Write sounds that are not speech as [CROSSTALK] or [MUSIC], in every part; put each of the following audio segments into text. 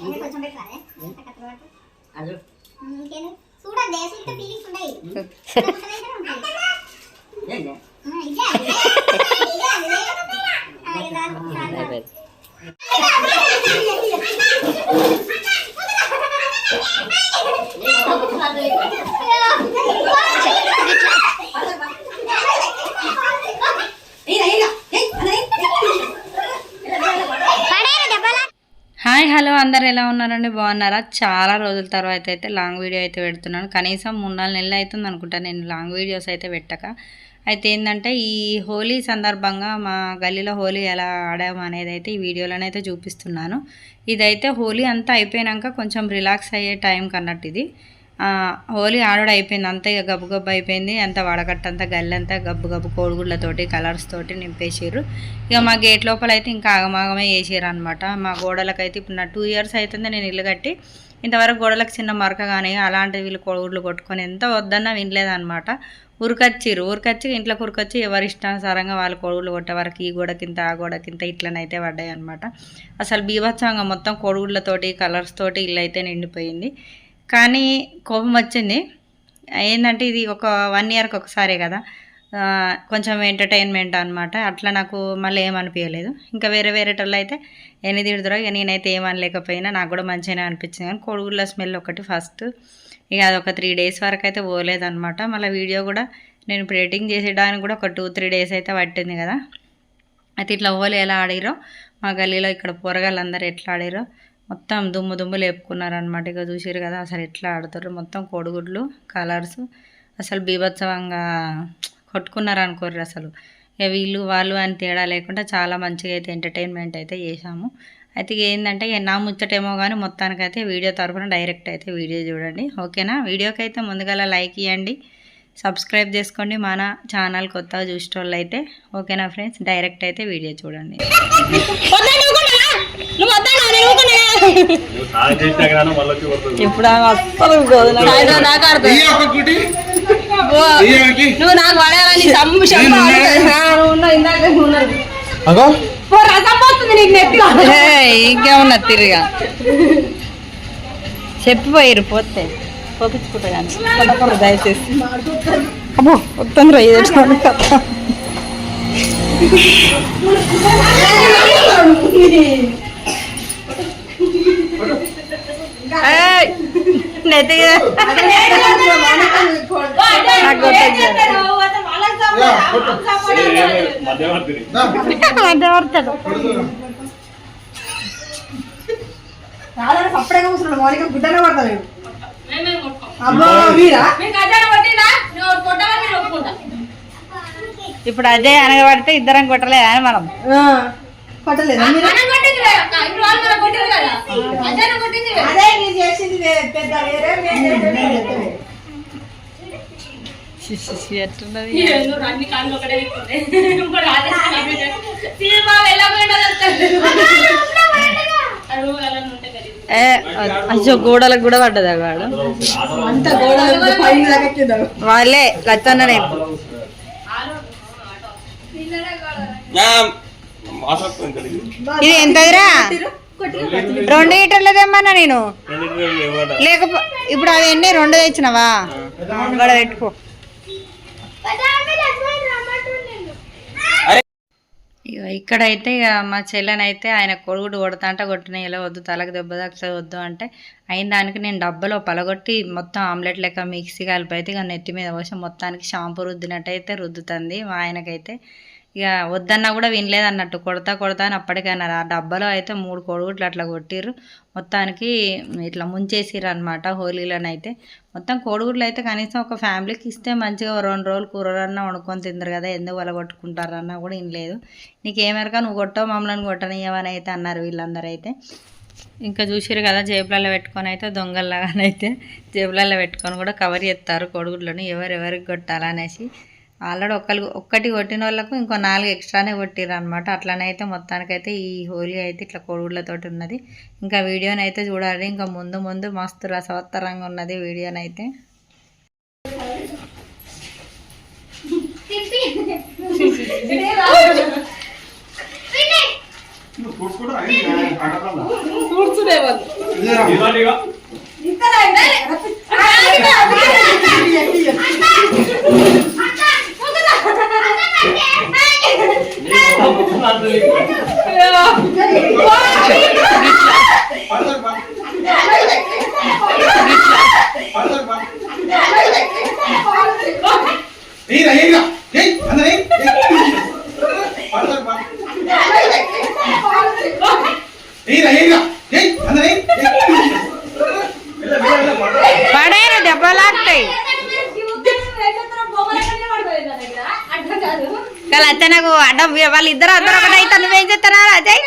ఇంకా కొంచెం పెట్టాలి అది ఇంకేంది చూడండి దేశం ఫీలింగ్స్ ఉన్నాయి ఉంటాయి. ఏంటి ఆ, ఇదే అది. ఇదే అది. ఆ, ఇదా, చాలు. హాయ్ హలో అందరు ఎలా ఉన్నారండి? బాగున్నారా? చాలా రోజుల తర్వాత అయితే లాంగ్ వీడియో అయితే పెడుతున్నాను. కనీసం మూడు నాలుగు నెలలు అవుతుంది అనుకుంటా. నేను లాంగ్ వీడియోస్ అయితే పెట్టక. అయితే ఏంటంటే ఈ హోలీ సందర్భంగా మా గల్లీలో హోలీ ఎలా ఆడాము అనేది అయితే ఈ వీడియోలోనైతే చూపిస్తున్నాను. ఇదైతే హోలీ అంతా అయిపోయాక కొంచెం రిలాక్స్ అయ్యే టైం కన్నట్టు ఇది. హోలీ ఆడడం అయిపోయింది. అంతా ఇక గబ్బు గబ్బు అయిపోయింది. అంత వడగట్టంతా గల్లంతా గబ్బు గబ్బు కోడిగుడ్లతోటి కలర్స్ తోటి నింపేసారు ఇక మా గేట్ లోపల అయితే ఇంకా ఆగమాగమే వేసారు అనమాట మా గోడలకైతే ఇప్పుడు నా టూ ఇయర్స్ అవుతుంది నేను ఇల్లు కట్టి. ఇంతవరకు గోడలకు చిన్న మరక కానీ అలాంటి వీళ్ళు కోడిగుడ్లు కొట్టుకొని ఎంత వద్దన్నా వినలేదన్నమాట. ఉరికొచ్చిరు ఉరికొచ్చి ఇంట్లో ఉరికొచ్చి ఎవరి ఇష్టానుసారంగా వాళ్ళు కోడిగుడ్లు కొట్టే వరకు ఈ గోడకింత ఆ గోడకింత ఇట్లనైతే పడ్డాయి అనమాట అసలు బీభత్సంగా మొత్తం కోడిగుడ్లతోటి కలర్స్ తోటి ఇల్లు అయితే నిండిపోయింది. కానీ కోపం వచ్చింది. ఏంటంటే ఇది ఒక వన్ ఇయర్కి ఒకసారే కదా. కొంచెం ఎంటర్టైన్మెంట్ అనమాట అట్లా నాకు మళ్ళీ ఏమనిపించలేదు ఇంకా వేరే వేరే వాళ్ళు అయితే ఎన్ని తిడుతురో ఇక నేనైతే ఏమనలేకపోయినా నాకు కూడా మంచిగానే అనిపించింది. కానీ కొడుగుల స్మెల్ ఒకటి ఫస్ట్ ఇక అది ఒక త్రీ డేస్ వరకు అయితే పోలేదనమాట మళ్ళీ వీడియో కూడా నేను ఇప్పుడు చేసేయడానికి కూడా ఒక టూ త్రీ డేస్ అయితే పట్టింది కదా. అయితే ఇట్లా ఓలు ఎలా ఆడిరో మా గల్లీలో ఇక్కడ పోరగాళ్ళందరూ ఎట్లా ఆడిరో మొత్తం దుమ్ము దుమ్ము లేపుకున్నారనమాట ఇక చూసారు కదా అసలు ఎట్లా ఆడుతారు. మొత్తం కోడిగుడ్లు కలర్స్. అసలు బీభత్సవంగా కొట్టుకున్నారు అనుకోర్రు అసలు. ఇక వీళ్ళు వాళ్ళు అని తేడా లేకుండా చాలా మంచిగా అయితే ఎంటర్టైన్మెంట్ అయితే చేశాము. అయితే ఇక ఏంటంటే ఇక నా ముచ్చటేమో కానీ మొత్తానికైతే వీడియో తరఫున డైరెక్ట్ అయితే వీడియో చూడండి. ఓకేనా? వీడియోకి అయితే ముందుగా లైక్ ఇవ్వండి సబ్స్క్రైబ్ చేసుకోండి మన ఛానల్ కొత్తగా చూసేటోళ్ళు అయితే ఓకేనా ఫ్రెండ్స్? డైరెక్ట్ అయితే వీడియో చూడండి. ఇప్పుడు అస్సలు నువ్వు నాకు పడేయాలని సమ్ము ఇంకేమన్నా తిరిగా. చెప్పిపోయారు పోతే. పోపించుకుంటా కానీ దయచేసి. అబ్బో ఇది మధ్యవర్తుడు. అప్పుడే కూర్చున్నాడు మౌలిక గుడ్డనే పడతాడు అబ్బో వీరా ఇప్పుడు అదే అనగబడితే ఇద్దరం కొట్టలేదు అని మనం? కొట్టలేదా అయ్యో గోడలకు కూడా పడ్డదా వాడు? అంత గోడలు వాళ్ళే లచ్చన్న నేను ఇది ఎంతదిరా రెండు లీటర్లు తెమ్మన్నా నేను? లేకపో ఇప్పుడు అది ఎన్ని? రెండు తెచ్చినవా? గడ పెట్టుకో. ఇక్కడైతే ఇక మా చెల్లెనైతే ఆయన కొడుకుడు కొడతా అంటే కొట్టిన ఇలా వద్దు? తలకు దెబ్బ వద్దు అంటే అయిన దానికి నేను డబ్బలో పలగొట్టి మొత్తం ఆమ్లెట్ లెక్క మిక్సీ కలిపి అయితే ఇక నెత్తి మీద పోసి మొత్తానికి షాంపూ రుద్దినట్టయితే రుద్దుతుంది మా ఆయనకైతే. ఇక వద్దన్నా కూడా వినలేదు అన్నట్టు. కొడతా కొడతా అని అప్పటికైనా ఆ డబ్బాలో అయితే మూడు కొడుగుట్లు అట్లా కొట్టిర్రు. మొత్తానికి ఇట్లా ముంచేసిర్రు అనమాట హోలీలోనైతే మొత్తం కోడిగుడ్లు అయితే కనీసం ఒక ఫ్యామిలీకి ఇస్తే మంచిగా రెండు రోజులు కూరలన్నా వండుకొని తిందరు కదా. ఎందుకు వల కొట్టుకుంటారన్నా కూడా వినలేదు. నీకేమెరక నువ్వు కొట్టవు మమ్మల్ని కొట్టనియమని అయితే అన్నారు వీళ్ళందరూ అయితే. ఇంకా చూసిరు కదా జేబులలో పెట్టుకొని అయితే దొంగల్లాగానైతే జేబులలో పెట్టుకొని కూడా కవర్ చేస్తారు కొడుగుడ్లను. ఎవరెవరికి కొట్టాలనేసి ఆల్రెడీ ఒక్కరు ఒక్కటి కొట్టిన వాళ్ళకు ఇంకో నాలుగు ఎక్స్ట్రానే కొట్టిర్రు అనమాట అట్లనే అయితే మొత్తానికైతే ఈ హోలీ అయితే ఇట్లా కొడుగుడ్లతోటి ఉన్నది. ఇంకా వీడియోని అయితే చూడాలి. ఇంకా ముందు ముందు మస్తు రసవత్తరంగా ఉన్నది వీడియోనైతే. కూర్చునే వాళ్ళు ఏయ్రా ఏయ్రా ఏయ్ అందరూ ఏయ్ పడతారు బా ఏయ్రా ఏయ్రా ఏయ్ అందరూ ఏయ్ పడేరు దెబ్బలాగుతాయి కానీ అయితే నాకు అడ్డం వాళ్ళు ఇద్దరు అందరు ఒకటి అయితే నువ్వేం చేస్తారా అజయ్?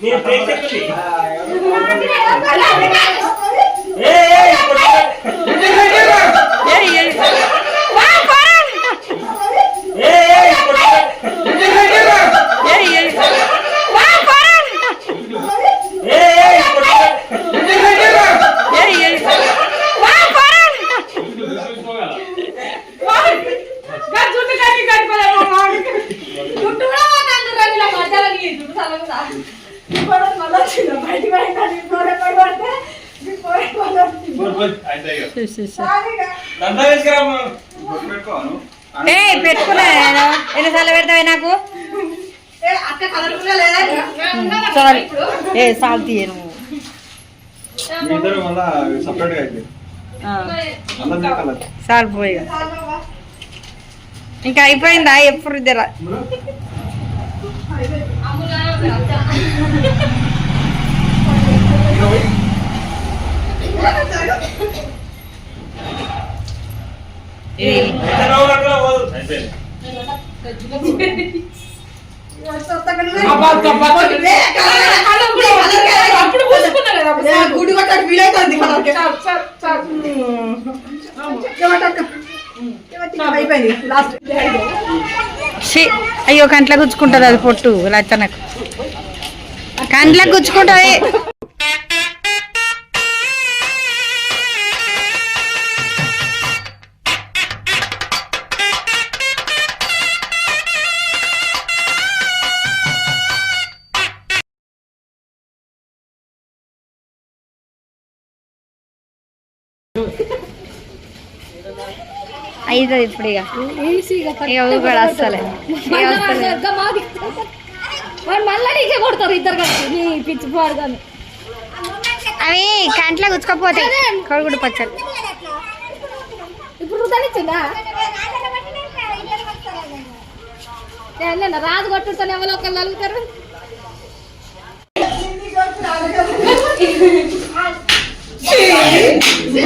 నేను ప్రేక్షకుని ఏయ్, ఏయ్. వా, పోరా. ఏయ్, ఏయ్. వా, పోరా. ఏయ్, ఏయ్. వా, పోరా. జుట్టు కట్టి కట్టుకోలేదు జుట్టు కూడా మాట్లాడుతున్నారు కానీ నా మధ్యలో నీ జుట్టు సలగుదా ఇప్పుడు మళ్ళీ వచ్చింది బయటికి పోయిందని ఇప్పుడు ఎక్కడ పడితే ఇప్పుడు ఏయ్ పెట్టుకున్నా నేను. ఎన్నిసార్లు పెడతావే నాకు? అక్క కలర్ఫుల్ లేదా? సారీ. ఏ సాల్ తీయ నువ్వు. మీ ఇద్దరు మళ్ళా సపరేట్గా అయితే ఆ, అందరినీ కలర్ చాలు పోయి. ఇంకా అయిపోయిందా? ఎప్పుడు జర ఇది అప్పుడు పూసుకున్నా కదా గుడి కొట్టాడు ఫీల్ అవుతుంది అయిపోయింది లాస్ట్ అయ్యో కంట్లో గుచ్చుకుంటుంది అది పొట్టు లచ్చనకు కంట్లో గుచ్చుకుంటుంది. అవుతుంది ఇప్పుడు ఇక. ఇక ఇక వస్తలే. మళ్ళీ కొడతారు ఇద్దరు కలిసి. పిచ్చి కానీ. అవి కంట్లో గుచ్చుకపోతాయి కొడుకుడు పచ్చలు ఇప్పుడు రాజు కొట్టుతాను ఎవరో ఒకళ్ళు అలుగుతారు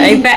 అయిపోయా.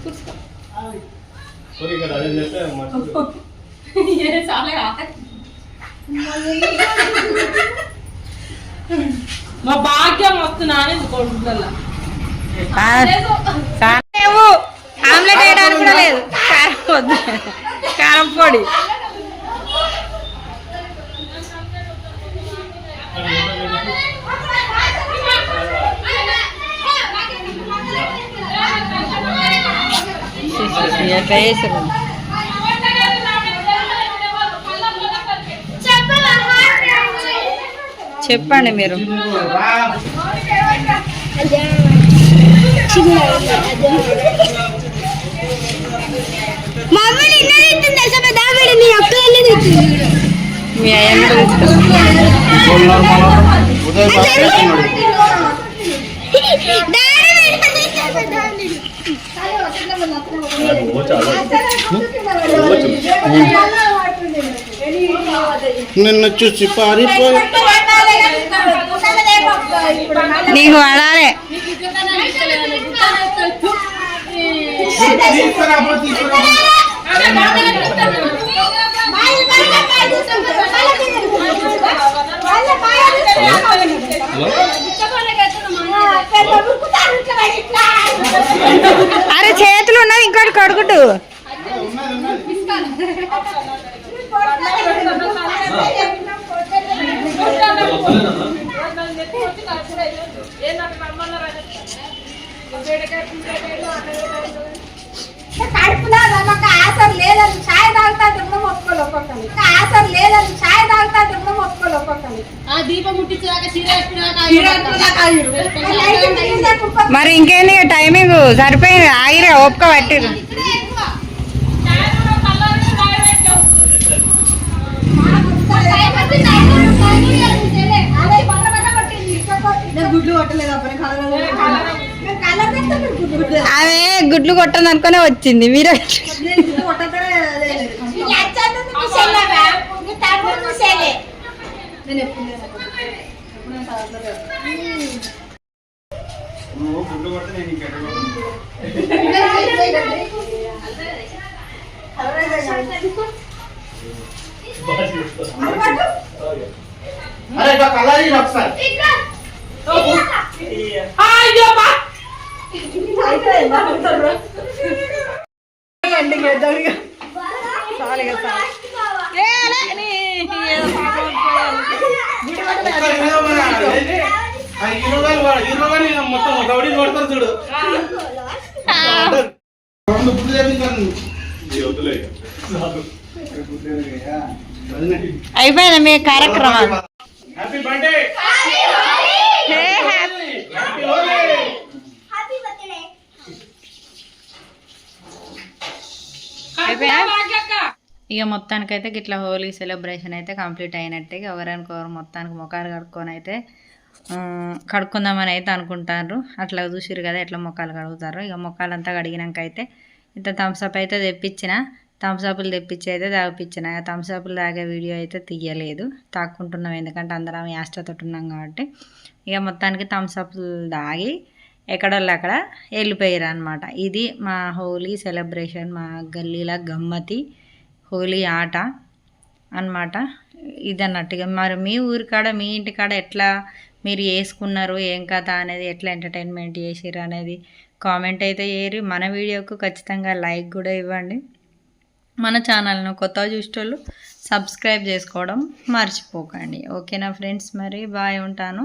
[LAUGHS] మా భాగ్యం వస్తున్నా అని కొడుకుల ఆమ్లెట్ వేయడానికి కూడా లేదు. కారం పొడి. చెప్పండి మీరు. మీ అయ్యన్న నిన్ను చూసి పారిపోయి నీకు పడాలి తీసుకురా అప్పుడు తీసుకురా అరే చేతులు ఉన్నది ఇంకోటి కొడుకుటు. కడుపులో ఒక ఆసరు లేదని ఛాయ్ తాగుతా కూడా మొక్కలు ఒక్కొక్కరు. ఆసరు లేదని ఛాయ్ తాగుతా కూడా మొక్కలు ఒక్కొక్కరు. ఆ దీపం ముట్టించాక చీర మరి ఇంకేంది ఇక టైమింగ్ సరిపోయింది. ఆగిరే ఓపిక పట్టిరు గుడ్లు కొట్టలేదు అప్పుడు ఆమె గుడ్లు కొట్టను అనుకునే వచ్చింది. మీరే అరే కలర్ ఒకసారి. మొత్తం రౌడీని కొడతారు చూడు అయిపోయింది మీ కార్యక్రమం. హ్యాపీ బర్త్డే హ్యాపీ హోలీ ఇక మొత్తానికైతే గిట్లా హోలీ సెలబ్రేషన్ అయితే కంప్లీట్ అయినట్టే. ఇక ఎవరనుకోరు మొత్తానికి ముఖాలు కడుక్కొని అయితే కడుక్కుందామని అయితే అనుకుంటారు అట్లా చూసిరు కదా ఎట్లా ముఖాలు కడుగుతారు ఇక ముఖాలంతా కడిగినాక అయితే ఇంత థమ్స్అప్ అయితే తెప్పించిన. థమ్స్అప్లు తెప్పించి అయితే తాగిపించిన థమ్స్అప్లు తాగే వీడియో అయితే తీయలేదు. తాక్కుంటున్నాం ఎందుకంటే అందరం యాస్టతో ఉన్నాం కాబట్టి. ఇక మొత్తానికి థమ్స్అప్లు తాగి ఎక్కడోళ్ళు అక్కడ వెళ్ళిపోయారు అనమాట ఇది మా హోలీ సెలబ్రేషన్ మా గల్లీల గమ్మతి హోలీ ఆట అన్నమాట. ఇదన్నట్టుగా మరి మీ ఊరి కాడ మీ ఇంటి కాడ ఎట్లా మీరు వేసుకున్నారు ఏం కథ అనేది ఎట్లా ఎంటర్టైన్మెంట్ చేసిర్రు అనేది కామెంట్ అయితే చేయరు మన వీడియోకు ఖచ్చితంగా లైక్ కూడా ఇవ్వండి. మన ఛానల్ను కొత్తగా చూసేటోళ్ళు సబ్స్క్రైబ్ చేసుకోవడం మర్చిపోకండి. ఓకేనా ఫ్రెండ్స్ మరి? బాయ్ ఉంటాను.